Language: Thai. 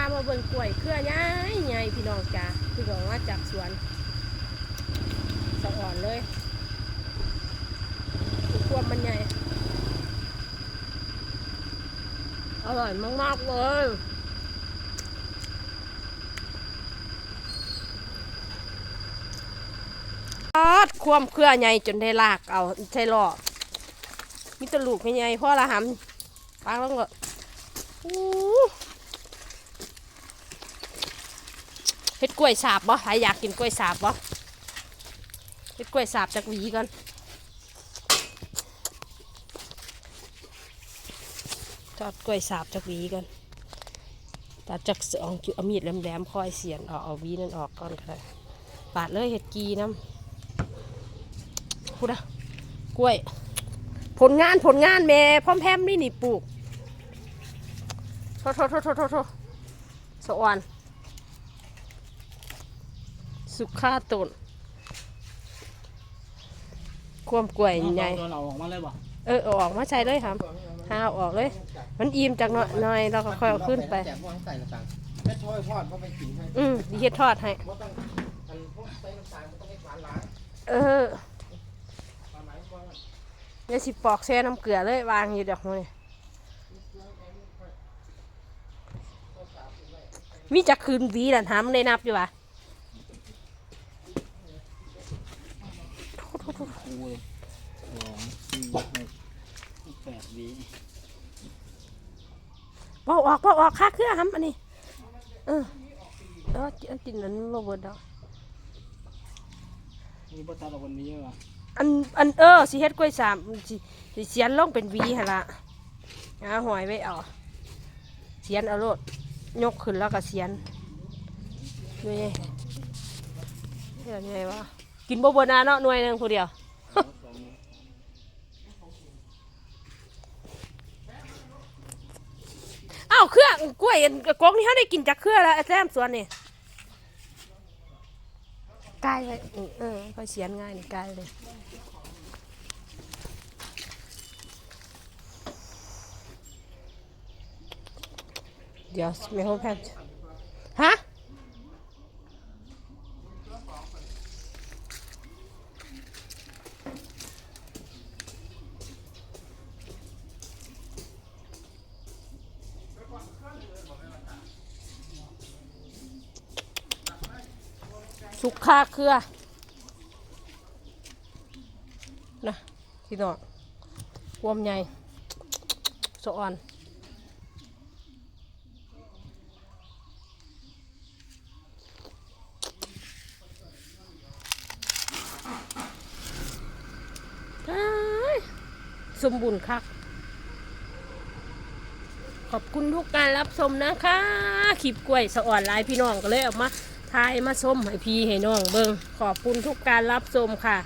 ามาเบิ่งกล้วยเครือใหญ่ใหญ่พี่น้องจ้าคือบอกว่าจากสวนสะอ่อนเลยคือควมมันใหญ่ อร่อยมากๆเลยทอดควมเครือใหญ่จนได้ลากเอาใช่หรอมีแตลูกไม่ใหญ่พ่อละหำปางลงเลยอู้ เฮ็ดกล้วยสาบบ่ใครอยากกินกล้วยสาบบ่เฮ็ดกล้วยสาบจากหวีก่อนทอดกล้วยสาบจากหวีก่อนตัดจากสองจุดเอมีดแหลมๆคอยเสียนออกเอาหวีนั่นออกก่อนก็ได้ปาดเลยเห็ดกีน้ำพูดนะกล้วย ผลงานผลงานแม่พร้อมแพมนี่นี่ปลูกโทษโทษโทษโทษโทษโทษสวรรค์ สุขาตุนความกล้วยใหญ่โดนเอาออกมาเลยบ่เออเอาออกมาใช้เลยครับหาเอาออกเลย มันอิ่มจากหน่อยหน่อยเราก็ค่อยเอาขึ้นไปแจกพวกให้ใส่น้ำตาลแม่ช่วยทอดเพราะไปกินให้อืมดีเฮ็ดทอดให้เพราะต้องอันพวกใส่น้ำตาลมันต้องให้หวานหลายเออความหมายว่าเดี๋ยวสิปอกแช่น้ำเกลือเลยวางอยู่เดี๋ยวนี้มีจักคืนวีดันหามนได้นับอยู่วะ คูเลยสองสี่หกแปดวิบอออกบอออกค่าเครื่องหำอันนี้ เออเอออันตินนั้นโรเบิร์ตดอกมีบัตรวันนี้ว่ะอันอันเออสิเฮ็ดกล้วยสามสิสิเสียนลงเป็นหวีหั่นละเอาหอยไว้เอาเสียนเอาโลดยกขึ้นแล้วก็เสียนดูไงเดี๋ยวไงวะกินบ่เบนาเนาะหน่วยหนึงผู้เดียว อ้าวเครื่องกล้วยอันกงนี่เขาได้กินจากเครือแล้วแซมสวนนี่กายไปอืมเออค่อยเสียนง่ายนี่กายเลยเดี๋ยวไม่ห้องแพทย์ฮะ สุกคาเครือนะพี่น้องวมใหญ่สะอ่อนสมบูรณ์คักขอบคุณทุกการรับชมนะคะคลิปกล้วยสะอ่อนลายพี่น้องก็เลยออกมาายมาชมให้พี่ให้น้องเบิงขอบคุณทุกการรับชมค่ะ